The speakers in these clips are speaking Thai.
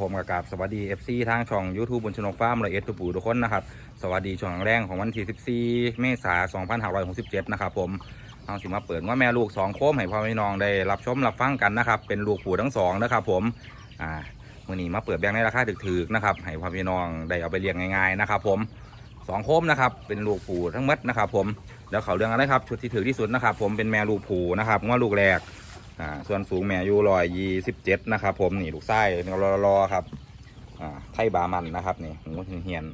ผมกับกาบสวัสดี FC ทางช่อง YouTube บนชนกฟาร์มละเอียดทุปูทุกคนนะครับ สวัสดีช่วงแรงของวันที่ 14 เมษายน 2567 นะครับผมเอาสิมาเปิดว่าแม่ลูก 2 โคมให้พ่อแม่น้องได้รับชมรับฟังกันนะครับ เป็นลูกปู่ทั้งสองนะครับผม อ่ามื่อนี้มาเปิดแบงค์ในราคาถึกๆนะครับให้พ่อแม่น้องได้เอาไปเลี้ยงง่ายๆนะครับผมสองโคมนะครับเป็นลูกปู่ทั้งหมดนะครับผมแล้วเขาเรื่องอะไรครับชุดที่ถือที่สุดนะครับผมเป็นแม่ลูกปู่นะครับงวลูกแรก อ่าส่วนสูงแม่อยู่ร้อยยี่สิบเจ็ดนะครับผมนี่ลูกไส้รอรอครับอ่าไทยบามันนะครับนี่หูเหียน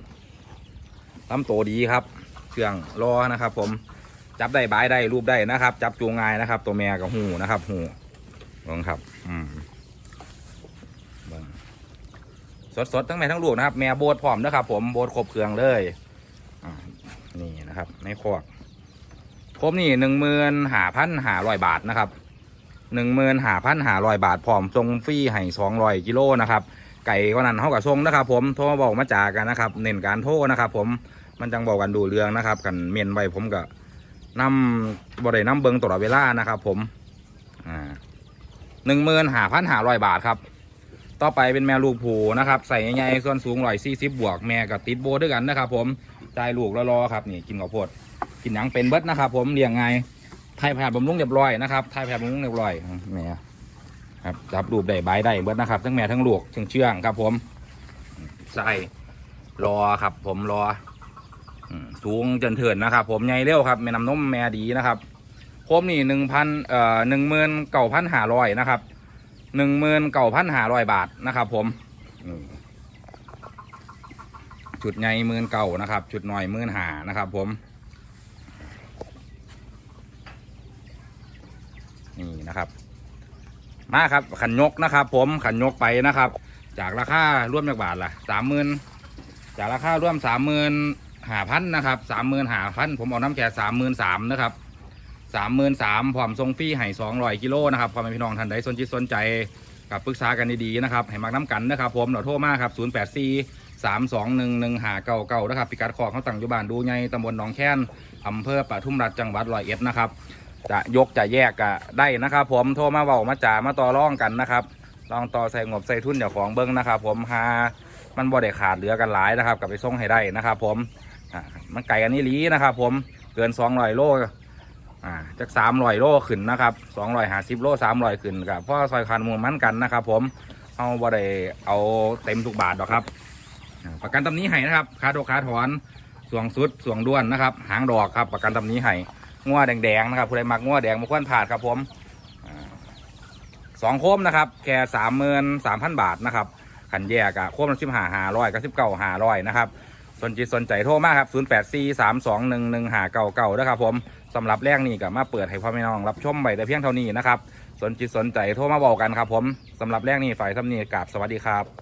ลำโตดีครับ เครื่องรอนะครับ ผมจับได้บายได้รูปได้นะครับ จับจูงง่ายนะครับ ตัวแม่กับหูนะครับหูลองครับ อืมสดๆทั้งแม่ทั้งลูกนะครับ แม่โบดพร้อมนะครับ ผมโบดครบเครื่องเลยนี่นะครับในคอกครบนี่หนึ่งหมื่นหาพันหาร้อยบาทนะครับ หนึ่งหมื่นหาพันหาร้อยบาทพร้อมทรงฟรีให้สองร้อยกิโลนะครับไก่ก็นั้นเท่ากับทรงนะครับ ผมโทรมาบอกมาจากกันนะครับ เน้นการโทรนะครับ ผมมันจังบอกกันดูเรื่องนะครับกันเมียนไว้ผมก็นำบริเวณน้ำเบิงตลอดเวลานะครับ ผมอ่าหนึ่งหมื่นหาพันหาร้อยบาทครับต่อไปเป็นแม่ลูกผูนะครับใส่ใหญ่ๆส่วนสูงร้อยสี่สิบบวกแม่กับติดโบด้วยกันนะครับ ผมใจลูกรอๆครับนี่กินข้าวโพดกินหยังเป็นเบิดนะครับ ผมเลี้ยงไง ไทยแพทย์บำรุงเรียบร้อยนะครับไทยแพทย์บำรุงเรียบร้อยแม่ครับจับรูปได้ใบได้เบิดนะครับ ทั้งแม่ทั้งลูกเชื่องเชื่องครับ ผมใส่รอครับ ผมรอสูงจนเถินนะครับ ผมใหญ่เร็วครับแม่น้ำนมแม่ดีนะครับผมนี่หนึ่งพันเอ่อหนึ่งหมื่นเก้าพันห้าร้อยนะครับหนึ่งหมื่นเก้าพันห้าร้อยบาทนะครับ ผมอืมชุดใหญ่หมื่นเก่านะครับชุดหน่อยหมื่นหานะครับ ผม นี่นะครับ มาครับขันยกนะครับ ผมขันยกไปนะครับ จากราคาร่วมจากบาทละสามหมื่นจากราคาร่วมสามหมื่นหาพันนะครับสามหมื่นหาพันผมเอาน้ำแก่สามหมื่นสามนะครับสามหมื่นสามพร้อมทรงฟรีให้สองร้อยกิโลนะครับพอแม่พี่น้องท่านใดสนจิตสนใจกับปรึกษากันดีๆนะครับ ให้มักน้ำกันนะครับ ผมเราโทรมาครับศูนย์แปดสี่สามสองหนึ่งหนึ่งหาเก่าเก่านะครับพิกัดคอเขาตั้งอยู่บ้านดูไงตำบลหนองแค้นอำเภอปทุมรัฐจังหวัดร้อยเอ็ดนะครับ จะยกจะแยกก็ได้นะครับ ผมโทรมาเบามาจ่ามาต่อร่องกันนะครับ ลองต่อใส่งบใส่ทุนเดี๋ยวของเบิ้งนะครับ ผมหามันบ่ได้ขาดเหลือกันหลายนะครับกลับไปส่งให้ได้นะครับ ผมอ่ามันไก่กันนี่ลีนะครับ ผมเกินสองร้อยโลอ่าจากสามร้อยโลขึ้นนะครับสองร้อยห้าสิบโลสามร้อยขึ้นกับพ่อซอยคันมูมันกันนะครับ ผมเอาบ่ได้เอาเต็มทุกบาทหรอกครับ ประกันตำนี้ให้นะครับคาโดคาถอนสวงสุดสวงด้วนนะครับ หางดอกครับ ประกันตำนี้ให้ งัวแดงๆนะครับผู้ใดมักงัวแดงมาควนผ่าดครับผมสองโคมนะครับแค่สามหมื่นสามพันบาทนะครับขันแยกอะโคมละสิบห้าห้าร้อยกับสิบเก้าห้าร้อยนะครับสนจิตสนใจโทรมาครับศูนย์แปดสี่สามสองหนึ่งหนึ่งห้าเก้าเก้านะครับผมสำหรับแรกนี่ก็มาเปิดให้พ่อแม่น้องรับชมไปแต่เพียงเท่านี้นะครับสนจิตสนใจโทรมาบอกกันครับผมสำหรับแรกนี่ฝ่ายทำนีกราบสวัสดีครับ